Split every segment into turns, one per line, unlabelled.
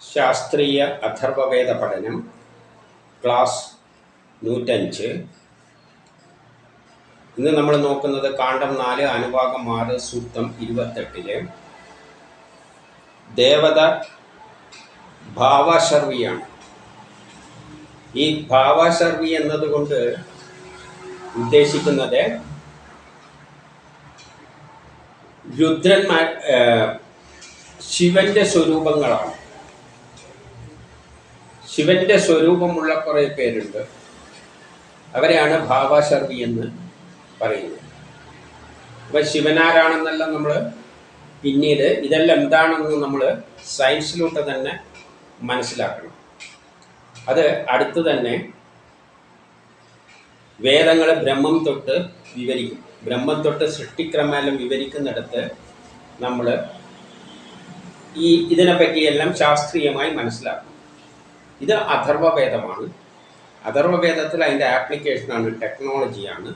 ശാസ്ത്രീയ അഥർവവേദ പഠനം ക്ലാസ് നൂറ്റഞ്ച്. ഇന്ന് നമ്മൾ നോക്കുന്നത് കാണ്ഡം നാല് അനുഭാഗം ആറ് സൂക്തം ഇരുപത്തെട്ടിൽ. ദേവത ഭാവശർവിയാണ്. ഈ ഭാവശർവി എന്നതുകൊണ്ട് ഉദ്ദേശിക്കുന്നത് രുദ്രന്മാർ ശിവന്റെ സ്വരൂപങ്ങളാണ്. ശിവന്റെ സ്വരൂപമുള്ള കുറേ പേരുണ്ട്. അവരെയാണ് ഭാവാശർവി എന്ന് പറയുന്നത്. അപ്പൊ ശിവനാരാണെന്നല്ല നമ്മൾ പിന്നീട് ഇതെല്ലാം എന്താണെന്ന് നമ്മൾ സയൻസിലൂടെ തന്നെ മനസ്സിലാക്കണം. അത് അടുത്ത് തന്നെ വേദങ്ങൾ ബ്രഹ്മം തൊട്ട് വിവരിക്കും. ബ്രഹ്മം തൊട്ട് സൃഷ്ടിക്രമെല്ലാം വിവരിക്കുന്നിടത്ത് നമ്മൾ ഈ ഇതിനെപ്പറ്റിയെല്ലാം ശാസ്ത്രീയമായി മനസ്സിലാക്കും. ഇത് അഥർവവേദമാണ്. അഥർവവേദത്തിൽ അതിന്റെ ആപ്ലിക്കേഷനാണ് ടെക്നോളജിയാണ്.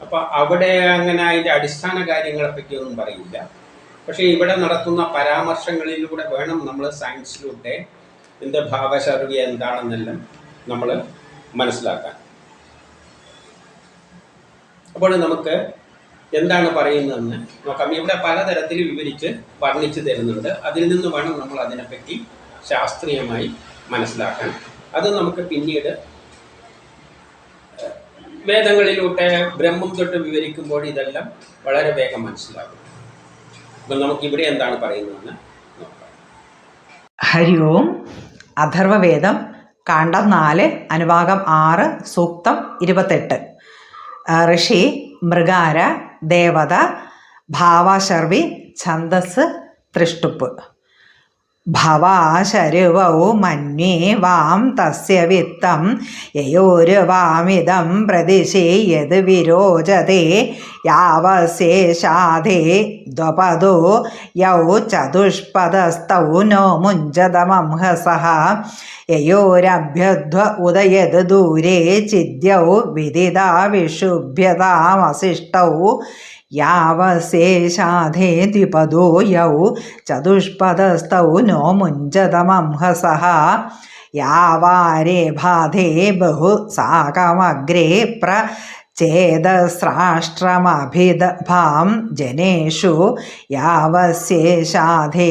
അപ്പോൾ അവിടെ അങ്ങനെ അതിന്റെ അടിസ്ഥാന കാര്യങ്ങളെ പറ്റിയൊന്നും പറയില്ല. പക്ഷേ ഇവിടെ നടത്തുന്ന പരാമർശങ്ങളിലൂടെ വേണം നമ്മൾ സയൻസിലൂടെ ഇതിന്റെ ഭാവശർവ്യ എന്താണെന്നെല്ലാം നമ്മൾ മനസ്സിലാക്കാൻ. അപ്പോൾ നമുക്ക് എന്താണ് പറയുന്നതെന്ന് നോക്കാം. ഇവിടെ പലതരത്തിൽ വിവരിച്ച് വർണിച്ചു തരുന്നുണ്ട്. അതിൽ നിന്ന് വേണം നമ്മൾ അതിനെപ്പറ്റി ശാസ്ത്രീയമായി മനസ്സിലാക്കാൻ. അത് നമുക്ക് പിന്നീട് വേദങ്ങളിലൂടെ ബ്രഹ്മം തൊട്ട് വിവരിക്കുമ്പോൾ ഇതെല്ലാം വളരെ വേഗം മനസ്സിലാകും. അപ്പം നമുക്ക് ഇവിടെ എന്താണ് പറയുന്നതെന്ന് നോക്കാം.
ഹരി ഓം അഥർവവേദം കാണ്ടം നാല് അനുഭാഗം ആറ് സൂക്തം ഇരുപത്തെട്ട്. ഋഷി മൃഗാര ദേവത ഭാവാശർവി ഛന്ദസ് തൃഷ്ടുപ്പ് ഭവാശരുവൗ മന്യേ വാം തസ്യ വിത്തം യയോരുവാമിതം പ്രതിശേയത് വിരോചതേ യാവശേഷാധേ ദ്വപദോ യൗ ചതുഷ്പദസ്തൗ നോ മുഞ്ചതമംഹസഃ യയോരഭ്യധ്വ ഉദയത് ദൂരേ ചിദ്യൗ വിദിതാ വിഷുഭ്യതാമസിഷ്ടൗ യാവശേഷാധേ ദ്വിപദോ യൗ ചതുഷ്പദസ്തൗ നോ മുഞ്ചതമംഹസഃ യാവാരേ ബാധേ ബഹു സാകമഗ്രേ പ്ര ചേതസ്രാഷ്ട്രമഭിദഭാം ജനേഷു യാവശേഷാധേ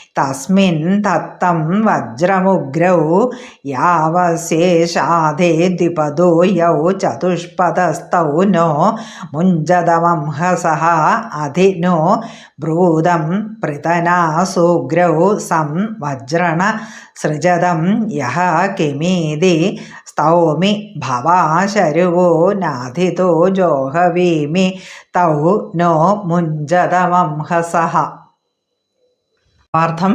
കൃന്മൂലകൃദ്യാതുധാനോന്യേ തസ്മിൻ തത്തം വജ്രമുഗ്രൗ യാവശേഷാധേ ദ്വിപദോ യൗ ചതുഷ്പദസ്തൗ നോ മുഞ്ചതമംഹസഃ അധിനോ ബ്രൂതം പൃതനാസുഗ്രൗ സം വജ്രണ സൃജതം യഹ കിമീതി സ്തൗമി ഭവാശരുവോ നാധിതോ ജോഹവീമി തൗ നോ മുഞ്ചതമംഹസഃ അർത്ഥം.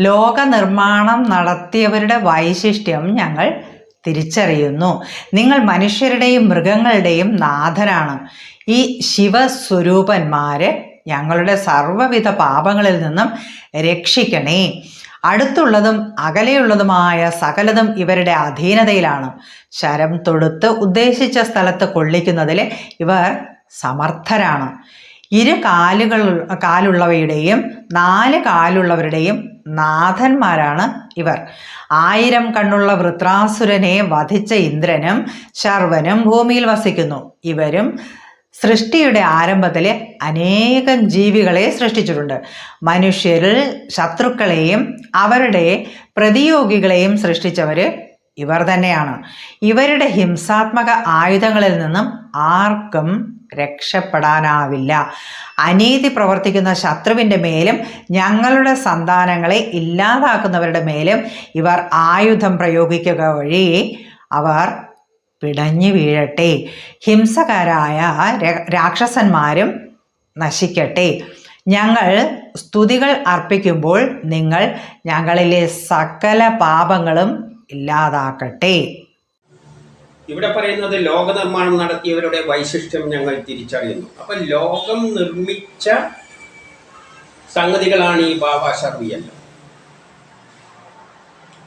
ലോകനിർമ്മാണം നടത്തിയവരുടെ വൈശിഷ്ട്യം ഞങ്ങൾ തിരിച്ചറിയുന്നു. നിങ്ങൾ മനുഷ്യരുടെയും മൃഗങ്ങളുടെയും നാഥനാണ് ഈ ശിവസ്വരൂപന്മാര് ഞങ്ങളുടെ സർവവിധ പാപങ്ങളിൽ നിന്നും രക്ഷിക്കണേ. അടുത്തുള്ളതും അകലെയുള്ളതുമായ സകലതും ഇവരുടെ അധീനതയിലാണ്. ശരം തൊടുത്ത് ഉദ്ദേശിച്ച സ്ഥലത്ത് കൊള്ളിക്കുന്നതിൽ ഇവർ സമർത്ഥരാണ്. ഇരു കാലുകൾ കാലുള്ളവയുടെയും നാല് കാലുള്ളവരുടെയും നാഥന്മാരാണ് ഇവർ. ആയിരം കണ്ണുള്ള വൃത്രാസുരനെ വധിച്ച ഇന്ദ്രനും ശർവനും ഭൂമിയിൽ വസിക്കുന്നു. ഇവരും സൃഷ്ടിയുടെ ആരംഭത്തിൽ അനേകം ജീവികളെ സൃഷ്ടിച്ചിട്ടുണ്ട്. മനുഷ്യരിൽ ശത്രുക്കളെയും അവരുടെ പ്രതിയോഗികളെയും സൃഷ്ടിച്ചവർ ഇവർ തന്നെയാണ്. ഇവരുടെ ഹിംസാത്മക ആയുധങ്ങളിൽ നിന്നും ആർക്കും രക്ഷപ്പെടാനാവില്ല. അനീതി പ്രവർത്തിക്കുന്ന ശത്രുവിന്റെ മേലും ഞങ്ങളുടെ സന്താനങ്ങളെ ഇല്ലാതാക്കുന്നവരുടെ മേലും ഇവർ ആയുധം പ്രയോഗിക്കുക വഴി അവർ പിടഞ്ഞു വീഴട്ടെ. ഹിംസകരായ രാക്ഷസന്മാരും നശിക്കട്ടെ. ഞങ്ങൾ സ്തുതികൾ അർപ്പിക്കുമ്പോൾ നിങ്ങൾ ഞങ്ങളിലെ സകല പാപങ്ങളും ഇല്ലാതാക്കട്ടെ.
ഇവിടെ പറയുന്നത് ലോക നിർമ്മാണം നടത്തിയവരുടെ വൈശിഷ്ട്യം ഞങ്ങൾ തിരിച്ചറിയുന്നു. അപ്പൊ ലോകം നിർമ്മിച്ച സംഗതികളാണ് ഈ ബാബാ ഷർവിയെല്ലാം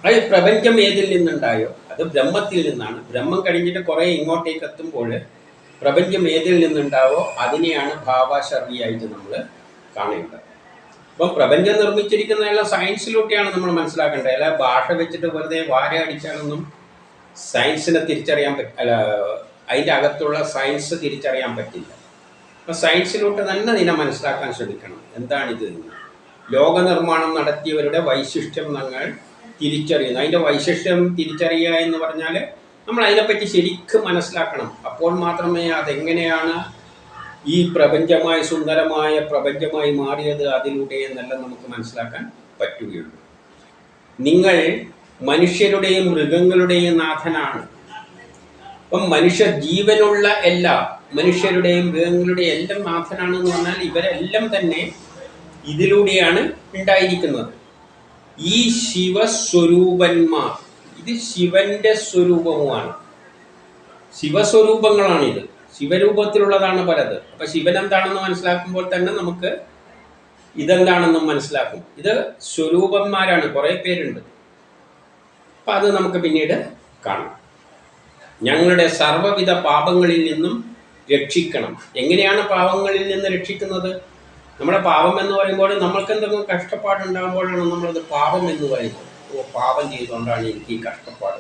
അത് പ്രപഞ്ചം ഏതിൽ നിന്നുണ്ടായോ? അത് ബ്രഹ്മത്തിൽ നിന്നാണ്. ബ്രഹ്മം കഴിഞ്ഞിട്ട് കുറേ ഇങ്ങോട്ടേക്ക് എത്തുമ്പോൾ പ്രപഞ്ചം ഏതിൽ നിന്നുണ്ടാവോ അതിനെയാണ് ഭാവാശർവിയായിട്ട് നമ്മൾ കാണേണ്ടത്. അപ്പം പ്രപഞ്ചം നിർമ്മിച്ചിരിക്കുന്നതെല്ലാം സയൻസിലൂടെയാണ് നമ്മൾ മനസ്സിലാക്കേണ്ടത്. അല്ല ഭാഷ വെച്ചിട്ട് വെറുതെ വാര അടിച്ചാലൊന്നും സയൻസിനെ തിരിച്ചറിയാൻ പറ്റ അതിന്റെ അകത്തുള്ള സയൻസ് തിരിച്ചറിയാൻ പറ്റില്ല. അപ്പം സയൻസിലോട്ട് തന്നെ നിന്നെ മനസ്സിലാക്കാൻ ശ്രമിക്കണം. എന്താണിത്? എന്ന് ലോക നിർമ്മാണം നടത്തിയവരുടെ വൈശിഷ്ട്യം ഞങ്ങൾ തിരിച്ചറിയുന്നു. അതിന്റെ വൈശിഷ്ട്യം തിരിച്ചറിയുക എന്ന് പറഞ്ഞാൽ നമ്മൾ അതിനെപ്പറ്റി ശരിക്കും മനസ്സിലാക്കണം. അപ്പോൾ മാത്രമേ അതെങ്ങനെയാണ് ഈ പ്രപഞ്ചമായ സുന്ദരമായ പ്രപഞ്ചമായി മാറിയത് അതിലൂടെ എന്നെല്ലാം നമുക്ക് മനസ്സിലാക്കാൻ പറ്റുകയുള്ളൂ. നിങ്ങൾ മനുഷ്യരുടെയും മൃഗങ്ങളുടെയും നാഥനാണ്. അപ്പം മനുഷ്യ ജീവനുള്ള എല്ലാ മനുഷ്യരുടെയും മൃഗങ്ങളുടെയും എല്ലാം നാഥനാണെന്ന് പറഞ്ഞാൽ ഇവരെല്ലാം തന്നെ ഇതിലൂടെയാണ് ഉണ്ടായിരിക്കുന്നത്. ഈ ശിവസ്വരൂപന്മാർ ഇത് ശിവന്റെ സ്വരൂപവുമാണ്. ശിവസ്വരൂപങ്ങളാണിത്. ശിവരൂപത്തിലുള്ളതാണ് പലത്. അപ്പൊ ശിവൻ എന്താണെന്ന് മനസ്സിലാക്കുമ്പോൾ തന്നെ നമുക്ക് ഇതെന്താണെന്നും മനസ്സിലാക്കും. ഇത് സ്വരൂപന്മാരാണ്. കുറേ പേരുണ്ട്. അപ്പൊ അത് നമുക്ക് പിന്നീട് കാണാം. ഞങ്ങളുടെ സർവവിധ പാപങ്ങളിൽ നിന്നും രക്ഷിക്കണം. എങ്ങനെയാണ് പാപങ്ങളിൽ നിന്ന് രക്ഷിക്കുന്നത്? നമ്മുടെ പാപം എന്ന് പറയുമ്പോൾ നമ്മൾക്ക് എന്തെങ്കിലും കഷ്ടപ്പാടുണ്ടാകുമ്പോഴാണ് നമ്മളത് പാപം എന്ന് പറയുന്നത്. ഓ പാപം ചെയ്തുകൊണ്ടാണ് എനിക്ക് ഈ കഷ്ടപ്പാട്.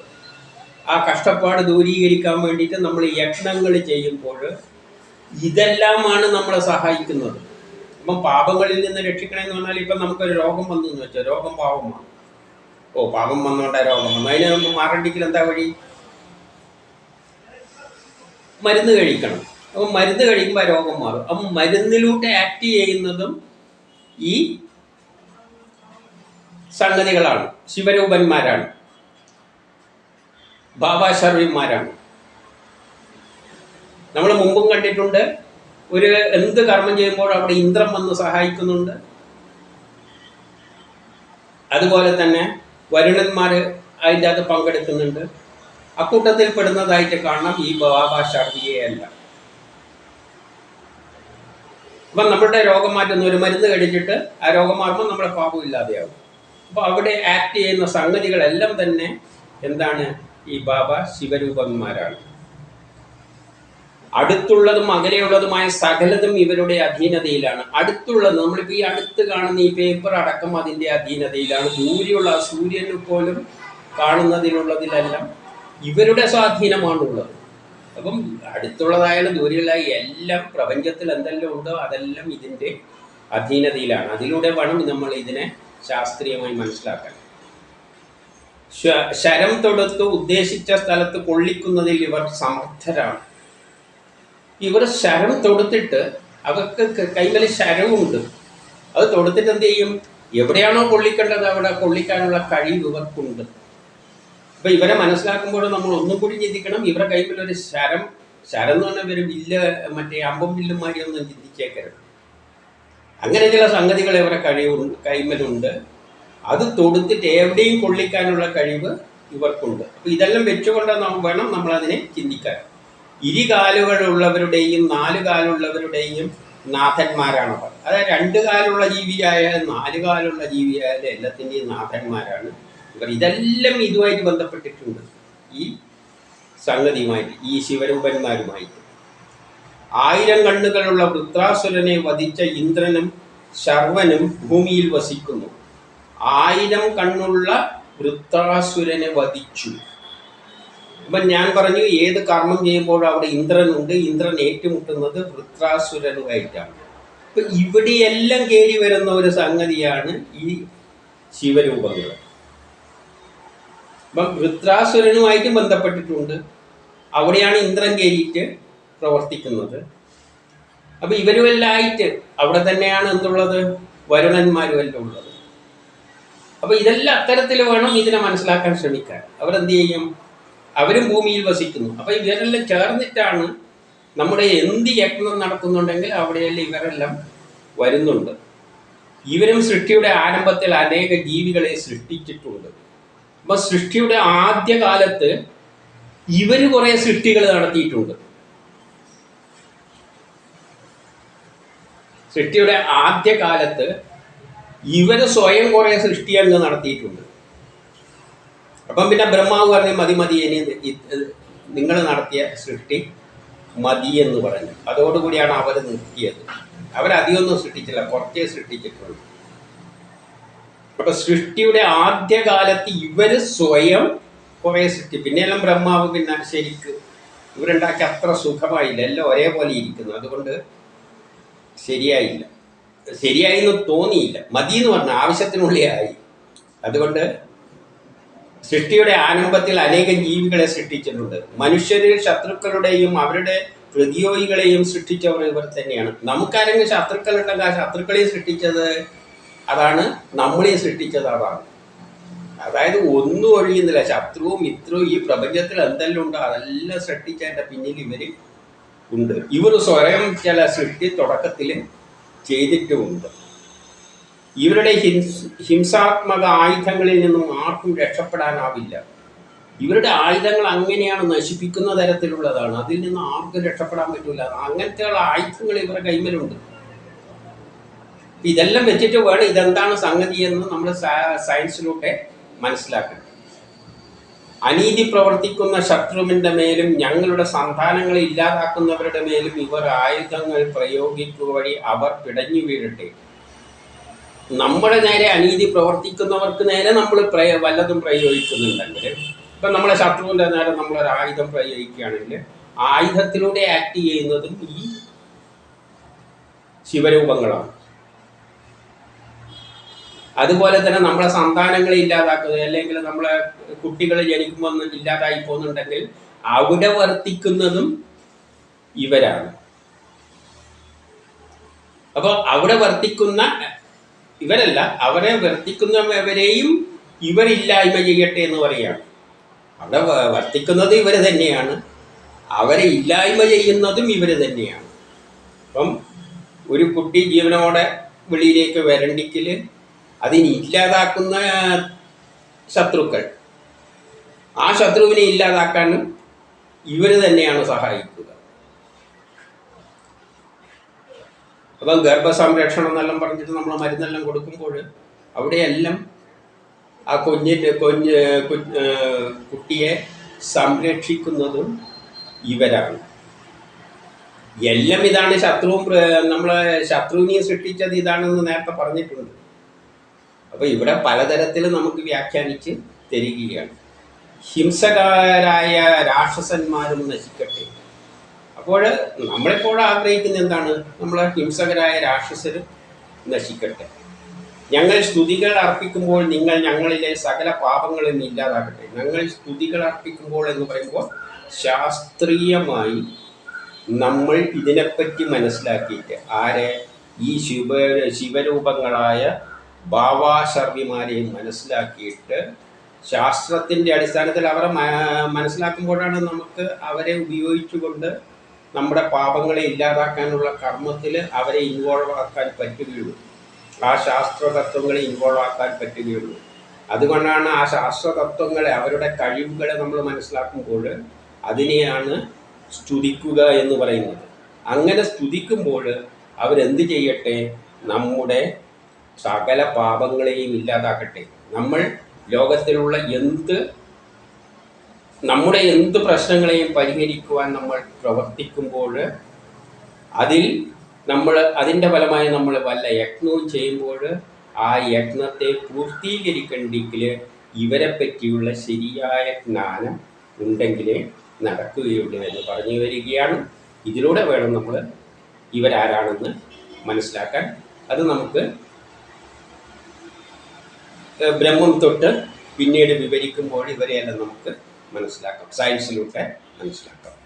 ആ കഷ്ടപ്പാട് ദൂരീകരിക്കാൻ വേണ്ടിയിട്ട് നമ്മൾ യക്ഷണങ്ങൾ ചെയ്യുമ്പോൾ ഇതെല്ലാമാണ് നമ്മളെ സഹായിക്കുന്നത്. അപ്പം പാപങ്ങളിൽ നിന്ന് രക്ഷിക്കണമെന്ന് പറഞ്ഞാൽ ഇപ്പം നമുക്കൊരു രോഗം വന്നു എന്ന് വെച്ചാൽ രോഗം പാപമാണ്. ഓ പാപം വന്നോട്ടെ രോഗം വന്നു അതിന് മാറണ്ടെങ്കിൽ എന്താ വഴി? മരുന്ന് കഴിക്കണം. അപ്പം മരുന്ന് കഴിക്കുമ്പോൾ രോഗം മാറും. അപ്പം മരുന്നിലൂടെ ആക്ട് ചെയ്യുന്നതും ഈ സംഗതികളാണ്. ശിവരൂപന്മാരാണ്. ബാബാശർവിമാരാണ് നമ്മൾ മുമ്പും കണ്ടിട്ടുണ്ട്. ഒരു എന്ത് കർമ്മം ചെയ്യുമ്പോൾ അവിടെ ഇന്ദ്രൻ വന്ന് സഹായിക്കുന്നുണ്ട്. അതുപോലെ തന്നെ വരുണന്മാർ അതിന്റെ അകത്ത് പങ്കെടുക്കുന്നുണ്ട്. അക്കൂട്ടത്തിൽ പെടുന്നതായിട്ട് കാണാം ഈ ബാബാശർവിയെ അല്ല അപ്പം നമ്മളുടെ രോഗം മാറ്റുന്ന ഒരു മരുന്ന് കഴിച്ചിട്ട് ആ രോഗം മാറുമ്പോൾ നമ്മുടെ പാപം ഇല്ലാതെയാവും അപ്പോൾ അവിടെ ആക്ട് ചെയ്യുന്ന സംഗതികളെല്ലാം തന്നെ എന്താണ് ഈ ബാബ ശിവരൂപന്മാരാണ്. അടുത്തുള്ളതും അകലെയുള്ളതുമായ സകലതും ഇവരുടെ അധീനതയിലാണ്. അടുത്തുള്ളത് നമ്മളിപ്പോൾ ഈ അടുത്ത് കാണുന്ന ഈ പേപ്പർ അടക്കം അതിന്റെ അധീനതയിലാണ്. ദൂരെയുള്ള സൂര്യൻ പോലും കാണുന്നതിനുള്ളതിലെല്ലാം ഇവരുടെ സ്വാധീനമാണുള്ളത്. അപ്പം അടുത്തുള്ളതായാലും ദൂരെയുള്ള എല്ലാം പ്രപഞ്ചത്തിൽ എന്തെല്ലാം ഉണ്ടോ അതെല്ലാം ഇതിന്റെ അധീനതയിലാണ്. അതിലൂടെ വേണം നമ്മൾ ഇതിനെ ശാസ്ത്രീയമായി മനസ്സിലാക്കാൻ. ശരം തൊടുത്ത് ഉദ്ദേശിച്ച സ്ഥലത്ത് കൊള്ളിക്കുന്നതിൽ ഇവർ സമർത്ഥരാണ്. ഇവർ ശരണം തൊടുത്തിട്ട് അവർക്ക് കൈകളിൽ ശരണമുണ്ട്. അത് തൊടുത്തിട്ട് എന്ത് ചെയ്യും? എവിടെയാണോ കൊള്ളിക്കേണ്ടത് അവിടെ കൊള്ളിക്കാനുള്ള കഴിവ് ഇവർക്കുണ്ട്. അപ്പൊ ഇവരെ മനസ്സിലാക്കുമ്പോൾ നമ്മൾ ഒന്നും കൂടി ചിന്തിക്കണം. ഇവരുടെ കൈമിൽ ഒരു ശരം ശരം എന്ന് പറഞ്ഞാൽ ഒരു വില്ല് മറ്റേ അമ്പം വില്ലും മാതിരി ഒന്നും ചിന്തിച്ചേക്കരുത്. അങ്ങനെ ചില സംഗതികൾ ഇവരെ കഴിവുണ്ട് കൈമലുണ്ട്. അത് തൊടുത്തിട്ട് എവിടെയും കൊള്ളിക്കാനുള്ള കഴിവ് ഇവർക്കുണ്ട്. അപ്പൊ ഇതെല്ലാം വെച്ചുകൊണ്ട് വേണം നമ്മൾ അതിനെ ചിന്തിക്കാൻ. ഇരുകാലുകളുള്ളവരുടെയും നാല് കാലുള്ളവരുടെയും നാഥന്മാരാണ് അതായത് രണ്ട് കാലുള്ള ജീവിയായാലും നാല് കാലുള്ള ജീവിയായാലും എല്ലാത്തിന്റെയും നാഥന്മാരാണ് ഇവർ ഇതെല്ലാം ഇതുമായിട്ട് ബന്ധപ്പെട്ടിട്ടുണ്ട്. ഈ സംഗതിയുമായിട്ട് ഈ ശിവരൂപന്മാരുമായിട്ട് ആയിരം കണ്ണുകളുള്ള വൃത്രാസുരനെ വധിച്ച ഇന്ദ്രനും ശർവനും ഭൂമിയിൽ വസിക്കുന്നു. ആയിരം കണ്ണുള്ള വൃത്രാസുരനെ വധിച്ചു. അപ്പൊ ഞാൻ പറഞ്ഞു ഏത് കർമ്മം ചെയ്യുമ്പോഴും അവിടെ ഇന്ദ്രനുണ്ട്. ഇന്ദ്രൻ ഏറ്റുമുട്ടുന്നത് വൃത്രാസുരനുമായിട്ടാണ്. അപ്പൊ ഇവിടെയെല്ലാം കയറി വരുന്ന ഒരു സംഗതിയാണ് ഈ ശിവരൂപങ്ങൾ. അപ്പം വൃത്രാസുരനുമായിട്ടും ബന്ധപ്പെട്ടിട്ടുണ്ട്. അവിടെയാണ് ഇന്ദ്രൻ കയറിയിട്ട് പ്രവർത്തിക്കുന്നത്. അപ്പൊ ഇവരുമെല്ലായിട്ട് അവിടെ തന്നെയാണ് എന്തുള്ളത്? വരുണന്മാരും എല്ലാം ഉള്ളത്. അപ്പൊ ഇതെല്ലാം അത്തരത്തിൽ വേണം ഇതിനെ മനസ്സിലാക്കാൻ ശ്രമിക്കാൻ. അവരെന്ത് ചെയ്യും? അവരും ഭൂമിയിൽ വസിക്കുന്നു. അപ്പൊ ഇവരെല്ലാം ചേർന്നിട്ടാണ് നമ്മുടെ എന്ത് യജ്ഞം നടത്തുന്നുണ്ടെങ്കിൽ അവിടെയെല്ലാം ഇവരെല്ലാം വരുന്നുണ്ട്. ഇവരും സൃഷ്ടിയുടെ ആരംഭത്തിൽ അനേക ജീവികളെ സൃഷ്ടിച്ചിട്ടുണ്ട്. അപ്പൊ സൃഷ്ടിയുടെ ആദ്യ കാലത്ത് ഇവർ കുറെ സൃഷ്ടികൾ നടത്തിയിട്ടുണ്ട്. സൃഷ്ടിയുടെ ആദ്യ കാലത്ത് ഇവർ സ്വയം കുറെ സൃഷ്ടി അങ്ങ് നടത്തിയിട്ടുണ്ട്. അപ്പം പിന്നെ ബ്രഹ്മാവ് പറഞ്ഞു മതി മതി ഇനി നിങ്ങൾ നടത്തിയ സൃഷ്ടി മതി എന്ന് പറഞ്ഞു. അതോടുകൂടിയാണ് അവർ നിർത്തിയത്. അവരധികമൊന്നും സൃഷ്ടിച്ചില്ല കുറച്ചേ സൃഷ്ടിച്ചിട്ടുള്ളൂ. അപ്പൊ സൃഷ്ടിയുടെ ആദ്യകാലത്ത് ഇവർ സ്വയം കുറെ സൃഷ്ടി. പിന്നെയെല്ലാം ബ്രഹ്മാവ് പിന്നെ ശരിക്ക് ഇവരുണ്ടാക്കി അത്ര സുഖമായില്ല. എല്ലാം ഒരേപോലെ ഇരിക്കുന്നു. അതുകൊണ്ട് ശരിയായില്ല. ശരിയായി എന്ന് തോന്നിയില്ല. മതി എന്ന് പറഞ്ഞ ആവശ്യത്തിനുള്ളിൽ ആയി അതുകൊണ്ട് സൃഷ്ടിയുടെ ആരംഭത്തിൽ അനേകം ജീവികളെ സൃഷ്ടിച്ചിട്ടുണ്ട്. മനുഷ്യരിൽ ശത്രുക്കളുടെയും അവരുടെ പ്രതിയോഗികളെയും സൃഷ്ടിച്ചവർ ഇവർ തന്നെയാണ്. നമുക്കാരെങ്കിലും ശത്രുക്കളുണ്ടെങ്കിൽ ആ ശത്രുക്കളെയും സൃഷ്ടിച്ചത് അതാണ് നമ്മളെയും സൃഷ്ടിച്ചത് അതാണ്. അതായത് ഒന്നും ഒഴിയുന്നില്ല. ശത്രുവും മിത്രവും ഈ പ്രപഞ്ചത്തിൽ എന്തെല്ലാം ഉണ്ടോ അതെല്ലാം സൃഷ്ടിച്ചതിന്റെ പിന്നിൽ ഇവർ ഉണ്ട്. ഇവർ സ്വയം ചില സൃഷ്ടി തുടക്കത്തിൽ ചെയ്തിട്ടുമുണ്ട്. ഇവരുടെ ഹിംസ ഹിംസാത്മക ആയുധങ്ങളിൽ നിന്നും ആർക്കും രക്ഷപ്പെടാനാവില്ല. ഇവരുടെ ആയുധങ്ങൾ അങ്ങനെയാണ് നശിപ്പിക്കുന്ന തരത്തിലുള്ളതാണ്. അതിൽ നിന്ന് ആർക്കും രക്ഷപ്പെടാൻ പറ്റില്ല അങ്ങനത്തെ ആയുധങ്ങൾ ഇവരുടെ കൈമലുണ്ട്. ഇതെല്ലാം വെച്ചിട്ട് വേണം ഇതെന്താണ് സംഗതി എന്ന് നമ്മൾ സയൻസിലൂടെ മനസ്സിലാക്കണം. അനീതി പ്രവർത്തിക്കുന്ന ശത്രുവിന്റെ മേലും ഞങ്ങളുടെ സന്താനങ്ങളെ ഇല്ലാതാക്കുന്നവരുടെ മേലും ഇവർ ആയുധങ്ങൾ പ്രയോഗിക്കുക വഴി അവർ പിടഞ്ഞു വീഴട്ടെ. നമ്മുടെ നേരെ അനീതി പ്രവർത്തിക്കുന്നവർക്ക് നേരെ നമ്മൾ പ്രയ വല്ലതും പ്രയോഗിക്കുന്നുണ്ടെങ്കിൽ ഇപ്പം നമ്മളെ ശത്രുവിന്റെ നേരെ നമ്മളൊരു ആയുധം പ്രയോഗിക്കുകയാണെങ്കിൽ ആയുധത്തിലൂടെ ആക്ട് ചെയ്യുന്നതും ഈ ശിവരൂപങ്ങളാണ്. അതുപോലെ തന്നെ നമ്മളെ സന്താനങ്ങളെ ഇല്ലാതാക്കുക അല്ലെങ്കിൽ നമ്മളെ കുട്ടികൾ ജനിക്കുമ്പോൾ ഇല്ലാതായി പോകുന്നുണ്ടെങ്കിൽ അവിടെ വർത്തിക്കുന്നതും ഇവരാണ്. അപ്പോൾ അവിടെ വർത്തിക്കുന്ന ഇവരല്ല അവരെ വർത്തിക്കുന്നവരെയും ഇവരില്ലായ്മ ചെയ്യട്ടെ എന്ന് പറയുകയാണ് അവിടെ വർത്തിക്കുന്നത് ഇവർ തന്നെയാണ്. അവരെ ഇല്ലായ്മ ചെയ്യുന്നതും ഇവർ തന്നെയാണ്. അപ്പം ഒരു കുട്ടി ജീവനോടെ വെളിയിലേക്ക് വരണ്ടിക്കൽ അതിനെ ഇല്ലാതാക്കുന്ന ശത്രുക്കൾ. ആ ശത്രുവിനെ ഇല്ലാതാക്കാനും ഇവർ തന്നെയാണ് സഹായിക്കുക. അപ്പം ഗർഭസംരക്ഷണം എന്നെല്ലാം പറഞ്ഞിട്ട് നമ്മൾ മരുന്നെല്ലാം കൊടുക്കുമ്പോൾ അവിടെയെല്ലാം ആ കുഞ്ഞിന്റെ കുഞ്ഞ് കുട്ടിയെ സംരക്ഷിക്കുന്നതും ഇവരാണ്. എല്ലാം ഇതാണ് ശത്രുവും നമ്മളെ ശത്രുവിനെ സൃഷ്ടിച്ചത് ഇതാണെന്ന് നേരത്തെ പറഞ്ഞിട്ടുണ്ട്. അപ്പോൾ ഇവിടെ പലതരത്തിൽ നമുക്ക് വ്യാഖ്യാനിച്ച് തരികയാണ്. ഹിംസകരായ രാക്ഷസന്മാരും നശിക്കട്ടെ. അപ്പോൾ നമ്മളെപ്പോഴും ആഗ്രഹിക്കുന്ന എന്താണ്? നമ്മളെ ഹിംസകരായ രാക്ഷസരും നശിക്കട്ടെ. ഞങ്ങൾ സ്തുതികൾ അർപ്പിക്കുമ്പോൾ നിങ്ങൾ ഞങ്ങളിലെ സകല പാപങ്ങളും ഇല്ലാതാക്കട്ടെ ഞങ്ങൾ സ്തുതികൾ അർപ്പിക്കുമ്പോൾ എന്ന് പറയുമ്പോൾ ശാസ്ത്രീയമായി നമ്മൾ ഇതിനെപ്പറ്റി മനസ്സിലാക്കിയിട്ട് ആരെ? ഈ ശിവ ശിവരൂപങ്ങളായ ഭാവാശർവിമാരെയും മനസ്സിലാക്കിയിട്ട് ശാസ്ത്രത്തിന്റെ അടിസ്ഥാനത്തിൽ അവരെ മനസ്സിലാക്കുമ്പോഴാണ് നമുക്ക് അവരെ ഉപയോഗിച്ചുകൊണ്ട് നമ്മുടെ പാപങ്ങളെ ഇല്ലാതാക്കാനുള്ള കർമ്മത്തിൽ അവരെ ഇൻവോൾവ് ആക്കാൻ പറ്റുകയുള്ളൂ. ആ ശാസ്ത്രതത്വങ്ങളെ ഇൻവോൾവ് ആക്കാൻ പറ്റുകയുള്ളൂ. അതുകൊണ്ടാണ് ആ ശാസ്ത്രതത്വങ്ങളെ അവരുടെ കഴിവുകളെ നമ്മൾ മനസ്സിലാക്കുമ്പോൾ അതിനെയാണ് സ്തുതിക്കുക എന്ന് പറയുന്നത്. അങ്ങനെ സ്തുതിക്കുമ്പോൾ അവരെന്ത് ചെയ്യട്ടെ? നമ്മുടെ സകല പാപങ്ങളെയും ഇല്ലാതാക്കട്ടെ. നമ്മൾ ലോകത്തിലുള്ള എന്ത് നമ്മുടെ എന്ത് പ്രശ്നങ്ങളെയും പരിഹരിക്കുവാൻ നമ്മൾ പ്രവർത്തിക്കുമ്പോൾ അതിൽ നമ്മൾ അതിന്റെ ഫലമായി നമ്മൾ വല്ല യജ്ഞവും ചെയ്യുമ്പോൾ ആ യജ്ഞത്തെ പൂർത്തീകരിക്കണ്ടെങ്കിൽ ഇവരെ പറ്റിയുള്ള ശരിയായ ജ്ഞാനം ഉണ്ടെങ്കിലേ നടക്കുകയുള്ളൂ എന്ന് പറഞ്ഞു വരികയാണ്. ഇതിലൂടെ വേണം നമ്മൾ ഇവരാരാണെന്ന് മനസ്സിലാക്കാൻ. അത് നമുക്ക് ബ്രഹ്മം തൊട്ട് പിന്നീട് വിവരിക്കുമ്പോൾ ഇവരെയെല്ലാം നമുക്ക് मनसा सैनस मनसा